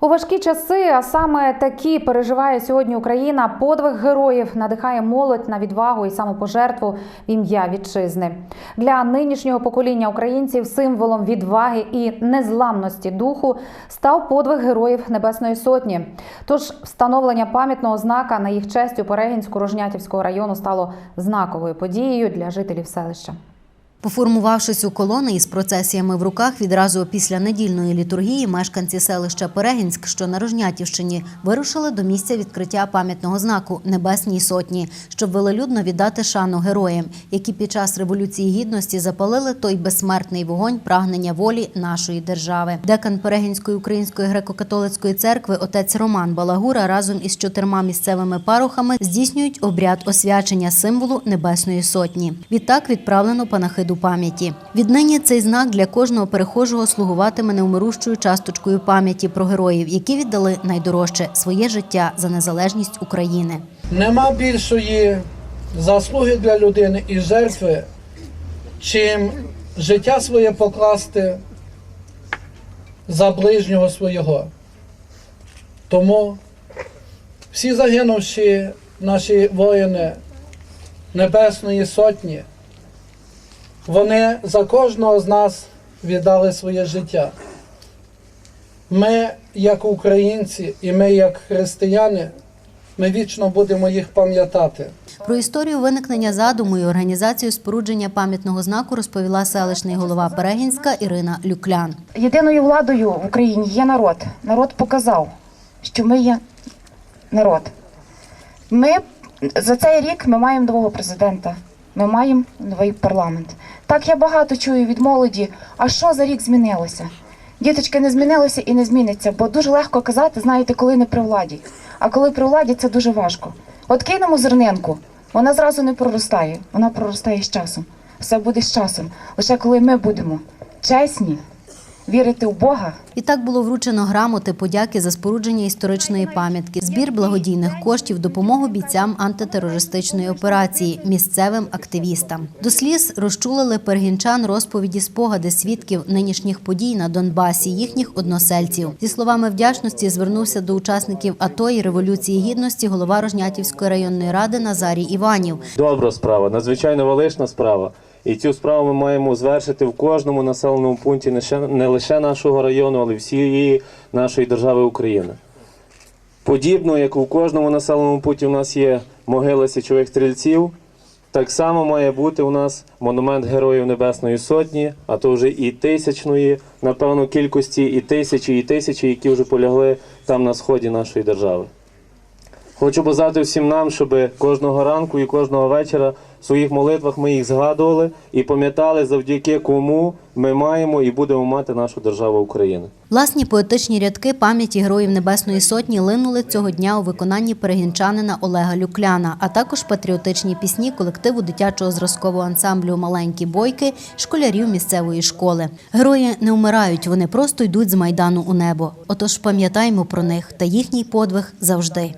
У важкі часи, а саме такі переживає сьогодні Україна. Подвиг героїв надихає молодь на відвагу і самопожертву в ім'я вітчизни. Для нинішнього покоління українців символом відваги і незламності духу став подвиг героїв Небесної Сотні. Тож встановлення пам'ятного знака на їх честь у Перегінську Рожнятівського району стало знаковою подією для жителів селища. Поформувавшись у колони із процесіями в руках, відразу після недільної літургії мешканці селища Перегінськ, що на Рожнятівщині, вирушили до місця відкриття пам'ятного знаку Небесній Сотні, щоб велелюдно віддати шану героям, які під час революції гідності запалили той безсмертний вогонь прагнення волі нашої держави. Декан Перегінської української греко-католицької церкви отець Роман Балагура разом із чотирма місцевими парохами здійснюють обряд освячення символу Небесної Сотні. Відтак відправлено панахиду пам'яті. Віднині цей знак для кожного перехожого слугуватиме неумирущою часточкою пам'яті про героїв, які віддали найдорожче своє життя за незалежність України. Нема більшої заслуги для людини і жертви, чим життя своє покласти за ближнього свого. Тому всі загинувші наші воїни Небесної Сотні, вони за кожного з нас віддали своє життя. Ми, як українці, і ми, як християни, ми вічно будемо їх пам'ятати. Про історію виникнення задуму і організацію спорудження пам'ятного знаку розповіла селищний голова Перегінська Ірина Люклян. Єдиною владою в Україні є народ. Народ показав, що ми є народ. Ми за цей рік ми маємо нового президента. Ми маємо новий парламент. Так я багато чую від молоді. А що за рік змінилося? Діточки не змінилося і не зміниться, бо дуже легко казати, знаєте, коли не при владі. А коли при владі, це дуже важко. От кинемо зернинку, вона зразу не проростає, вона проростає з часом. Все буде з часом. Лише коли ми будемо чесні, вірити в Бога. І так було вручено грамоти подяки за спорудження історичної пам'ятки, збір благодійних коштів, допомогу бійцям антитерористичної операції, місцевим активістам. До сліз розчулили пергінчан розповіді спогади свідків нинішніх подій на Донбасі, їхніх односельців. Зі словами вдячності звернувся до учасників АТО і революції гідності голова Рожнятівської районної ради Назарій Іванів. Добра справа, надзвичайно велична справа. І цю справу ми маємо звершити в кожному населеному пункті не лише нашого району, але всієї нашої держави України. Подібно, як у кожному населеному пункті у нас є могила січових стрільців, так само має бути у нас монумент Героїв Небесної Сотні, а то вже і тисячної, напевно, кількості, і тисячі, і тисячі, які вже полягли там на сході нашої держави. Хочу бажати всім нам, щоб кожного ранку і кожного вечора своїх молитвах ми їх згадували і пам'ятали, завдяки кому ми маємо і будемо мати нашу державу Україну. Власні поетичні рядки пам'яті героїв Небесної Сотні линули цього дня у виконанні перегінчанина Олега Люкляна, а також патріотичні пісні колективу дитячого зразкового ансамблю Маленькі бойки школярів місцевої школи. Герої не вмирають, вони просто йдуть з майдану у небо. Отож пам'ятаймо про них та їхній подвиг завжди.